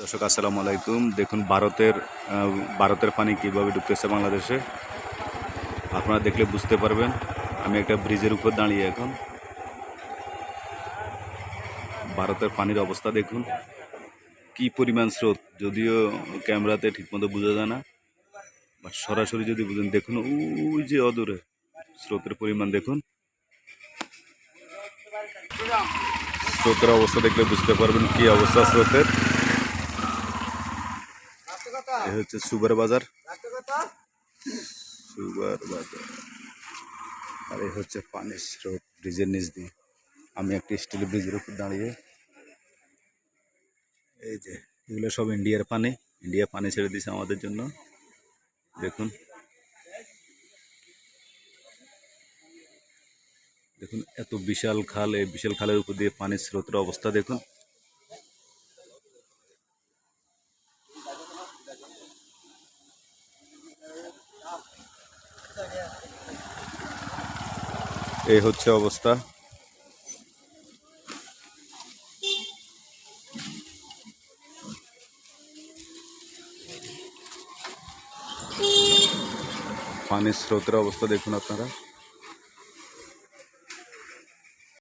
দর্শক, আসসালামু আলাইকুম। দেখুন, ভারতের ভারতের পানি কীভাবে ঢুকতেছে বাংলাদেশে, আপনারা দেখলে বুঝতে পারবেন। আমি একটা ব্রিজের উপর দাঁড়িয়ে এখন। ভারতের পানির অবস্থা দেখুন। কি পরিমাণ স্রোত, যদিও ক্যামেরাতে ঠিকমতো বোঝা যায় না। বাট সরাসরি যদি বুঝেন, দেখুন, ওই যে অদূরে স্রোতের পরিমাণ দেখুন। স্রোতের অবস্থা দেখলে বুঝতে পারবেন কি অবস্থা স্রোতের। এ হচ্ছে সুগার বাজার। সুগার বাজার। আর এই হচ্ছে পানির স্রোত ব্রিজের নিচ দিয়ে। আমি একটি স্টিল ব্রিজের উপর দাঁড়িয়ে। এই যে এগুলো সব ইন্ডিয়ার পানি। ইন্ডিয়া পানি ছেড়ে দিয়েছে আমাদের জন্য। দেখুন। দেখুন এত বিশাল খাল এই বিশাল খালের উপর দিয়ে পানির স্রোতের অবস্থা দেখুন। এই হচ্ছে অবস্থা। পানির স্রোতের অবস্থা দেখুন আপনারা।